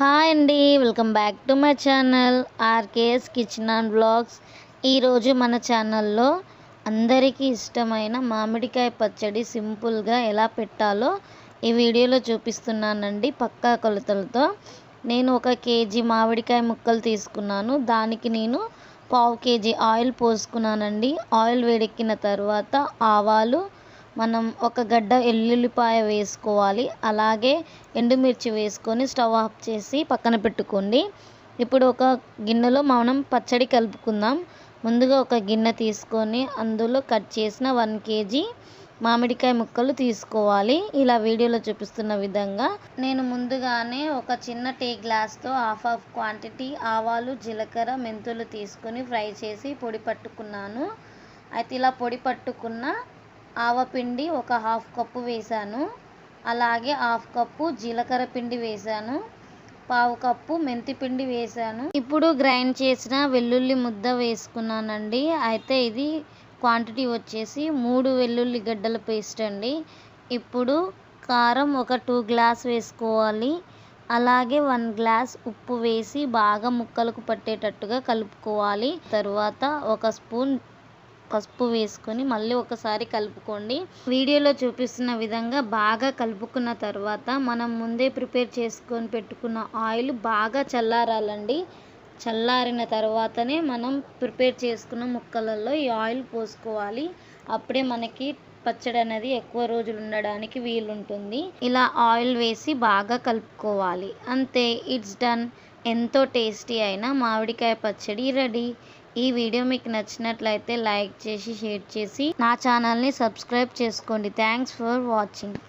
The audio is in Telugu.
హాయ్ అండి welcome back to my channel RKS kitchen and blogs. ఈరోజు మన ఛానల్లో అందరికీ ఇష్టమైన మామిడికాయ పచ్చడి సింపుల్గా ఎలా పెట్టాలో ఈ వీడియోలో చూపిస్తున్నానండి పక్కా కొలతలతో. నేను ఒక కేజీ మామిడికాయ ముక్కలు తీసుకున్నాను. దానికి నేను పావు కేజీ ఆయిల్ పోసుకున్నానండి. ఆయిల్ వేడెక్కిన తర్వాత ఆవాలు మనం ఒక గడ్డ ఎల్లుల్లిపాయ వేసుకోవాలి. అలాగే ఎండుమిర్చి వేసుకొని స్టవ్ ఆఫ్ చేసి పక్కన పెట్టుకోండి. ఇప్పుడు ఒక గిన్నెలో మనం పచ్చడి కలుపుకుందాం. ముందుగా ఒక గిన్నె తీసుకొని అందులో కట్ చేసిన వన్ కేజీ మామిడికాయ ముక్కలు తీసుకోవాలి. ఇలా వీడియోలో చూపిస్తున్న విధంగా నేను ముందుగానే ఒక చిన్న టీ గ్లాస్తో హాఫ్ హాఫ్ క్వాంటిటీ ఆవాలు జీలకర్ర మెంతులు తీసుకొని ఫ్రై చేసి పొడి పట్టుకున్నాను. అయితే ఇలా పొడి పట్టుకున్న ఆవపిండి ఒక హాఫ్ కప్పు వేసాను అలాగే హాఫ్ కప్పు జీలకర్ర పిండి వేసాను పావు కప్పు మెంతి పిండి వేసాను ఇప్పుడు గ్రైండ్ చేసిన వెల్లుల్లి ముద్ద వేసుకున్నానండి. అయితే ఇది క్వాంటిటీ వచ్చేసి మూడు వెల్లుల్లి గడ్డల పేస్ట్ అండి. ఇప్పుడు కారం ఒక టూ గ్లాస్ వేసుకోవాలి. అలాగే వన్ గ్లాస్ ఉప్పు వేసి బాగా ముక్కలకు పట్టేటట్టుగా కలుపుకోవాలి. తర్వాత ఒక స్పూన్ పసుపు వేసుకొని మళ్ళీ ఒకసారి కలుపుకోండి. వీడియోలో చూపిస్తున్న విధంగా బాగా కలుపుకున్న తర్వాత మనం ముందే ప్రిపేర్ చేసుకొని పెట్టుకున్న ఆయిల్ బాగా చల్లారాలండి. చల్లారిన తర్వాతనే మనం ప్రిపేర్ చేసుకున్న ముక్కలలో ఈ ఆయిల్ పోసుకోవాలి. అప్పుడే మనకి పచ్చడి అనేది ఎక్కువ రోజులు ఉండడానికి వీలుంటుంది. ఇలా ఆయిల్ వేసి బాగా కలుపుకోవాలి. అంతే ఇట్స్ డన్. ఎంతో టేస్టీ అయిన మామిడికాయ పచ్చడి రెడీ. ఈ వీడియో మీకు నచ్చినట్లయితే లైక్ చేసి షేర్ చేసి నా ఛానల్ని సబ్స్క్రైబ్ చేసుకోండి. Thanks for watching.